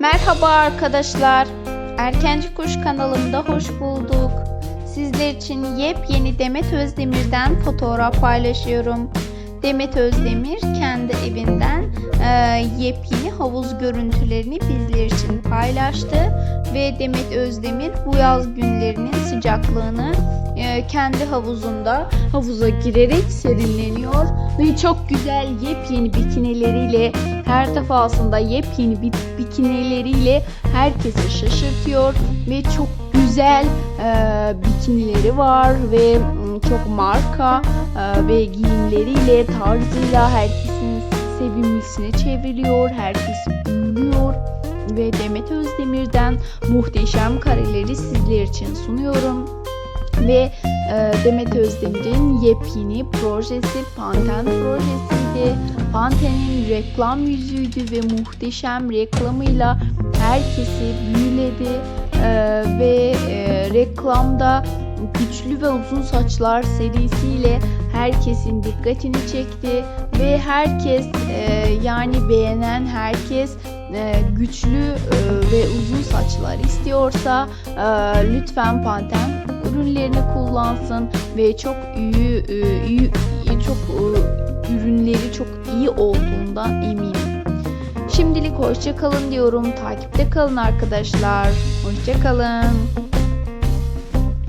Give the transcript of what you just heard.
Merhaba arkadaşlar. Erkenci Kuş kanalımda hoş bulduk. Sizler için yepyeni Demet Özdemir'den fotoğraf paylaşıyorum. Demet Özdemir kendi evinden e, yepyeni havuz görüntülerini bizler için paylaştı ve Demet Özdemir bu yaz günlerinin sıcaklığını e, kendi havuzunda havuza girerek serinleniyor ve çok güzel yepyeni bikinileriyle her defasında yepyeni bikinileriyle herkesi şaşırtıyor ve çok güzel e, bikinileri var ve çok marka e, ve giyimleriyle tarzıyla herkesin sevimlisine çevriliyor, herkesi büyülüyor ve Demet Özdemir'den muhteşem kareleri sizler için sunuyorum ve e, Demet Özdemir'in yepyeni projesi Panten projesiydi. Panten'in reklam yüzüydü ve muhteşem reklamıyla herkesi büyüledi E, ve e, reklamda güçlü ve uzun saçlar serisiyle herkesin dikkatini çekti ve herkes e, yani beğenen herkes e, güçlü e, ve uzun saçlar istiyorsa e, lütfen Panten ürünlerini kullansın ve çok iyi, e, iyi çok e, ürünleri çok iyi olduğundan eminim. Şimdilik hoşça kalın diyorum. Takipte kalın arkadaşlar. Hoşça kalın.